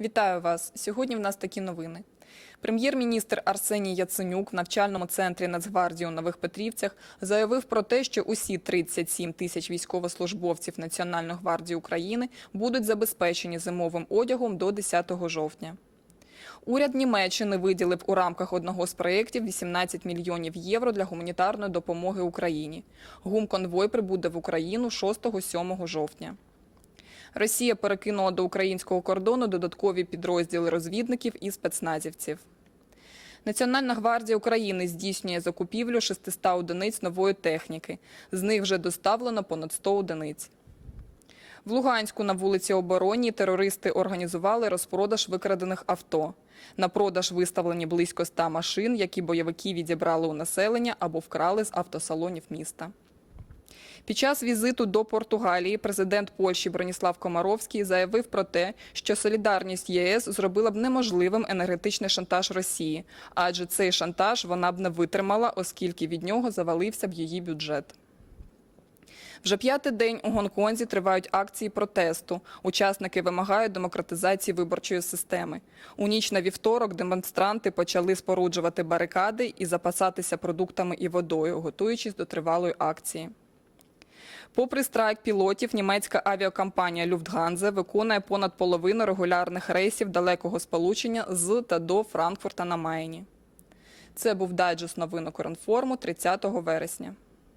Вітаю вас. Сьогодні в нас такі новини. Прем'єр-міністр Арсеній Яценюк в навчальному центрі Нацгвардії у Нових Петрівцях заявив про те, що усі 37 тисяч військовослужбовців Національної гвардії України будуть забезпечені зимовим одягом до 10 жовтня. Уряд Німеччини виділив у рамках одного з проєктів 18 мільйонів євро для гуманітарної допомоги Україні. Гумконвой прибуде в Україну 6-7 жовтня. Росія перекинула до українського кордону додаткові підрозділи розвідників і спецназівців. Національна гвардія України здійснює закупівлю 600 одиниць нової техніки. З них вже доставлено понад 100 одиниць. В Луганську на вулиці Оборонній терористи організували розпродаж викрадених авто. На продаж виставлені близько 100 машин, які бойовики відібрали у населення або вкрали з автосалонів міста. Під час візиту до Португалії президент Польщі Броніслав Комаровський заявив про те, що солідарність ЄС зробила б неможливим енергетичний шантаж Росії, адже цей шантаж вона б не витримала, оскільки від нього завалився б її бюджет. Вже п'ятий день у Гонконзі тривають акції протесту. Учасники вимагають демократизації виборчої системи. У ніч на вівторок демонстранти почали споруджувати барикади і запасатися продуктами і водою, готуючись до тривалої акції. Попри страйк пілотів, німецька авіакомпанія Люфтганзе виконує понад половину регулярних рейсів далекого сполучення з та до Франкфурта на Майні. Це був дайджест новин Укрінформу 30 вересня.